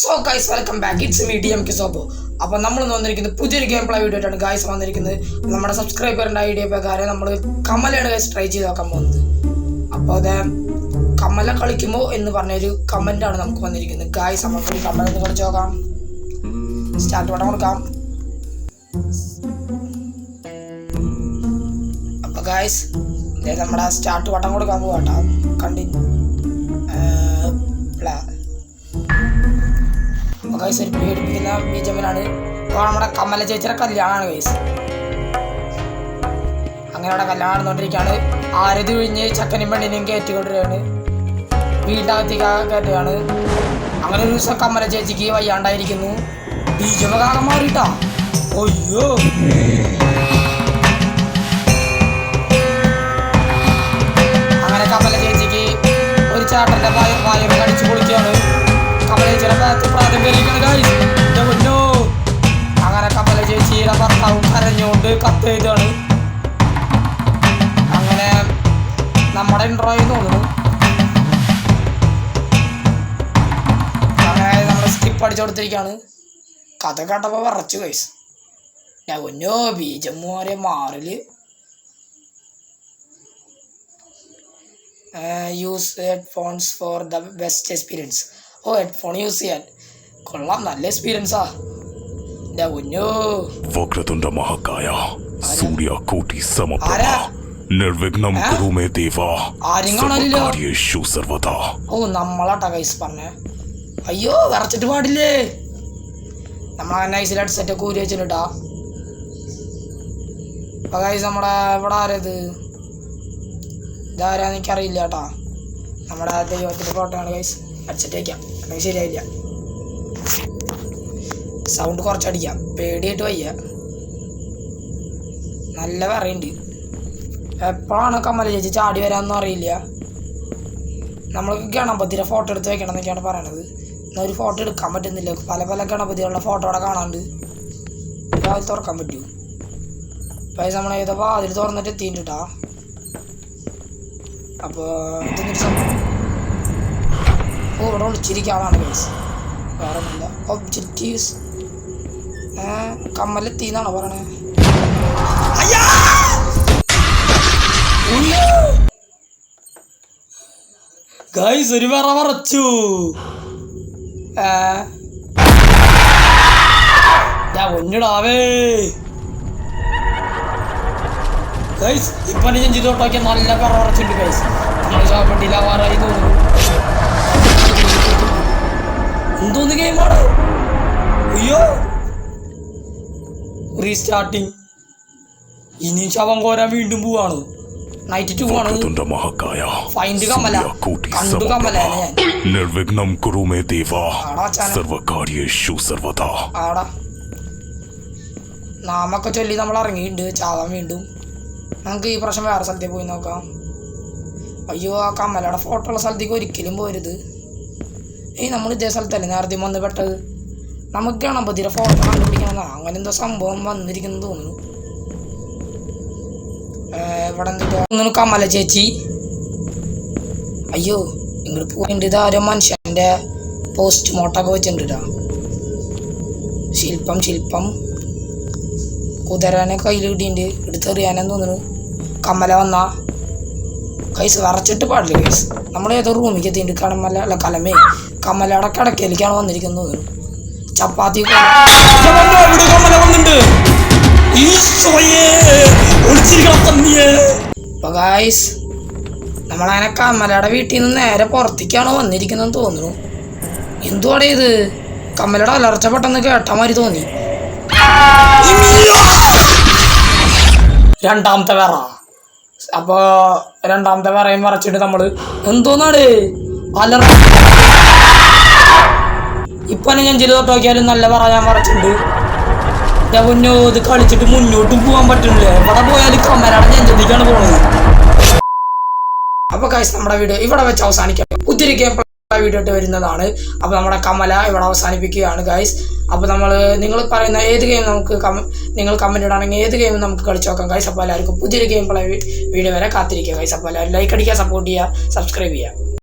So guys welcome back it's medium D M K സോപ്പോ അപ്പോൾ നമ്മൾ വന്നിരിക്കുന്നത് പുതിയൊരു ഗെയിം പ്ലേ വീഡിയോ ആയിട്ടാണ് ഗൈസ് വന്നിരിക്കുന്നത്. നമ്മുടെ സബ്സ്ക്രൈബറിന്റെ ഐഡിയ പ്രകാരം നമ്മൾ കമലയാണ് ഗൈസ് ട്രൈ ചെയ്ത് നോക്കാൻ പോകുന്നത്. അപ്പോൾ അത് കമല കളിക്കുമോ എന്ന് പറഞ്ഞൊരു ആണ് നമുക്ക് വന്നിരിക്കുന്നത്. ഗൈസ് നമുക്ക് കമല ഒന്ന് കളിച്ച് നോക്കാം. സ്റ്റാർട്ട് വട്ടം കൊടുക്കാം. അപ്പോൾ ഗൈസ് നമ്മുടെ സ്റ്റാർട്ട് വട്ടം കൊടുക്കാൻ പോകട്ടോ കണ്ടിന്യൂ ഗൈസ് ഒരു പേടിപ്പിക്കുന്ന ബിജമിനാണ് ഇപ്പോൾ നമ്മുടെ കമല ചേച്ചിയുടെ കല്യാണമാണ് ഗൈസ് അങ്ങനെ അവിടെ കല്യാണം നടന്നുകൊണ്ടിരിക്കുകയാണ്. ആരതി കഴിഞ്ഞ് ചക്കനും പെണ്ണിനെയും കയറ്റിക്കൊണ്ടിരിക്കുകയാണ് വീടിനകത്തേക്ക് കയറ്റുകയാണ് അങ്ങനെ ഒരു ദിവസം കമല ചേച്ചിക്ക് വയ്യാണ്ടായിരിക്കുന്നു. ബീജമ്മ കാകം മാറിയിട്ടാ. അയ്യോ. അങ്ങനെ കമല ചേച്ചിക്ക് ഒരു ചാട്ടന്റെ വായു വയറ് കടിച്ചു പൊളിക്കുകയാണ്. കമല ചേച്ചിയുടെ ഭാഗത്ത് പ്രാതം ഗൈസ് പൊന്നോ അങ്ങനെ കമല ചേച്ചിയുടെ ഭർത്താവും കരഞ്ഞുകൊണ്ട് കത്ത് എഴുതാണ് അങ്ങനെ നമ്മുടെ ഇൻട്രോയിൽ തോന്നുന്നു. അങ്ങനെ നമ്മൾ സ്കിപ്പ് അടിച്ചു കൊടുത്തിരിക്കുകയാണ് കഥ കേട്ടപ്പോൾ വിറച്ചു ഗൈസ് ഞാൻ പൊന്നോ ബീജം മാറിയ മാറിൽ. Use headphones for the best experience oh headphone use ചെയ്യാൻ. കൊള്ളാം നല്ല എക്സ്പീരിയൻസാ എന്റെ കുഞ്ഞോ വക്രതുണ്ട മഹക്കായ സൂര്യ കോട്ടി സമപ്രഭ നിർവിഘ്നം കുറുമേ ദേവ ആരും കാണാനില്ല സർവകാര്യേഷു സർവത ഓ നമ്മളാട്ടാ കൈസ് പറഞ്ഞേ. അയ്യോ വിറച്ചിട്ട് പാടില്ലേ? നമ്മളങ്ങനെ ഐസിലായിട്ട് സെറ്റൊക്കെ ഊരി വെച്ചിട്ടാ അപ്പോൾ കൈസ് നമ്മുടെ ഇവിടെ ആരത് ഇതാരാന്ന് എനിക്കറിയില്ല കേട്ടാ നമ്മുടെ ദൈവത്തിന്റെ ആണ് കൈസ് അടിച്ചിട്ടേക്കാം വയ്ക്കാം ശരിയായില്ല. സൗണ്ട് കുറച്ചടിക്കാം. പേടിയായിട്ട് വയ്യ. നല്ല പറയുന്നുണ്ട് എപ്പോഴാണ് കമല ചേച്ചി ചാടി വരാമെന്നും അറിയില്ല. നമ്മൾ ഗണപതിയുടെ ഫോട്ടോ എടുത്ത് വെക്കണം എന്നൊക്കെയാണ് പറയണത്. എന്നാൽ ഒരു ഫോട്ടോ എടുക്കാൻ പറ്റുന്നില്ല. പല പല ഗണപതികളുടെ ഫോട്ടോ അവിടെ കാണാണ്ട് രാവിലെ തുറക്കാൻ പറ്റൂ. പൈസ നമ്മൾ ഏതോ വാതിൽ തുറന്നിട്ട് എത്തിയിട്ടാ അപ്പോൾ ഇതൊന്നൊരു സംഭവം ഓ ഇവിടെ വിളിച്ചിരിക്കുന്ന ആളാണ് കേസ് വേറെ ഒന്നുമില്ല ഒബ്ജക്റ്റീവ്സ് കമ്മലെത്തി എന്നാണോ പറയണേ! ഗൈസ് ഒരു പറ പറച്ചു ഒന്നിടാവേ ഗൈസ് ഇപ്പൊ ഞാൻ ചെയ്തോട്ടൊക്കെ നല്ല പറ പറച്ചിട്ടുണ്ട് ഗൈസ് നമ്മൾ ചാപ്പട്ടിയിലാവാറായി തോന്നുന്നു റീസ്റ്റാർട്ടിങ് ഇനി ശവം കോരാൻ വീണ്ടും പോവാണ്. നൈറ്റ് ടു ആണ്. ഫൈൻഡ് കമല. കണ്ടു കമലനെ നിർവിഘ്നം കുറുമേ ദേവ. സർവകാര്യേഷു സർവദാ ആടാ. നാമൊക്കെ ചൊല്ലി നമ്മൾ ഇറങ്ങിയിട്ടുണ്ട്. ചാവാൻ വീണ്ടും. നമുക്ക് ഈ പ്രശ്നം വേറെ സ്ഥലത്തേക്ക് പോയി നോക്കാം. അയ്യോ ആ കമലയുടെ ഫോട്ടോ ഉള്ള സ്ഥലത്തേക്ക് ഒരിക്കലും പോരുത്. ഏയ് നമ്മൾ ഇതേ സ്ഥലത്തല്ലേ നേരത്തെ വന്ന് പെട്ടത്? നമുക്ക് ഗണപതിയുടെ ഫോട്ടോ കണ്ടുപിടിക്കണം അങ്ങനെ എന്തോ സംഭവം വന്നിരിക്കുന്നു തോന്നുന്നു. ഇവിടെ എന്തിട്ടോ കമല ചേച്ചി. അയ്യോ ഇങ്ങോട്ട് പോയിട്ടുണ്ട്. മനുഷ്യന്റെ മനുഷ്യന്റെ പോസ്റ്റ്മോർട്ടമൊക്കെ വെച്ചിട്ടുണ്ട് ട്ടാ. ശില്പം ശില്പം. കുതിരനെ കയ്യിൽ കിട്ടിയിട്ടുണ്ട്. എടുത്തെറിയാനെന്ന് തോന്നുന്നു. കമല വന്ന. കൈസ് വിറച്ചിട്ട് പാടില്ല കൈസ്. നമ്മളേതോ റൂമിലേക്ക് എത്തിയിട്ട് കടമല അല്ല കലമേ. കമലയുടെ കിടക്കയിലേക്കാണ് വന്നിരിക്കുന്നത് തോന്നുന്നു. ചപ്പാത്തി നമ്മളനക്ക അമ്മലയുടെ ഗായ്സ് നമ്മളങ്ങനെ കമ്മലയുടെ വീട്ടിൽ നിന്ന് നേരെ പുറത്തേക്കാണ് വന്നിരിക്കുന്നതെന്ന് തോന്നുന്നു. എന്തുവാടേ ഇത്? കമ്മലയുടെ അലർച്ച പെട്ടെന്ന് കേട്ട മാതിരി തോന്നി. രണ്ടാമത്തെ വേറ. അപ്പോ രണ്ടാമത്തെ വേറയും മറച്ചിട്ട് നമ്മൾ എന്തോന്നാണ് അലർ ചെയ്ത് തൊട്ട് നോക്കിയാലും നല്ല പറയാൻ മറച്ചിട്ടുണ്ട് ഞാൻ മുന്നോ ഇത് കളിച്ചിട്ട് മുന്നോട്ടും പോകാൻ പറ്റുന്നില്ല? ഇവിടെ പോയാൽ കമ്മലാണ് ഞാൻ ചിന്തിക്കാണ് പോകുന്നത് അപ്പൊ കഴിച്ച് നമ്മുടെ വീഡിയോ ഇവിടെ വെച്ച് അവസാനിക്കാം. ഒത്തിരി വീഡിയോ ഇട്ട് വരുന്നതാണ്. അപ്പോൾ നമ്മുടെ കമല ഇവിടെ അവസാനിപ്പിക്കുകയാണ് ഗൈസ് അപ്പോൾ നമ്മൾ നിങ്ങൾ പറയുന്ന ഏത് ഗെയിം നമുക്ക് നിങ്ങൾ കമന്റ് ഇടാണെങ്കിൽ ഏത് ഗെയിം നമുക്ക് കളിച്ച് നോക്കാം ഗൈസ് അപ്പോൾ എല്ലാവർക്കും പുതിയൊരു ഗെയിം പ്ലേ വീഡിയോ വരെ കാത്തിരിക്കുക ഗൈസ് അപ്പോൾ എല്ലാവരും ലൈക്ക് അടിക്കുക സപ്പോർട്ട് ചെയ്യുക സബ്സ്ക്രൈബ് ചെയ്യുക.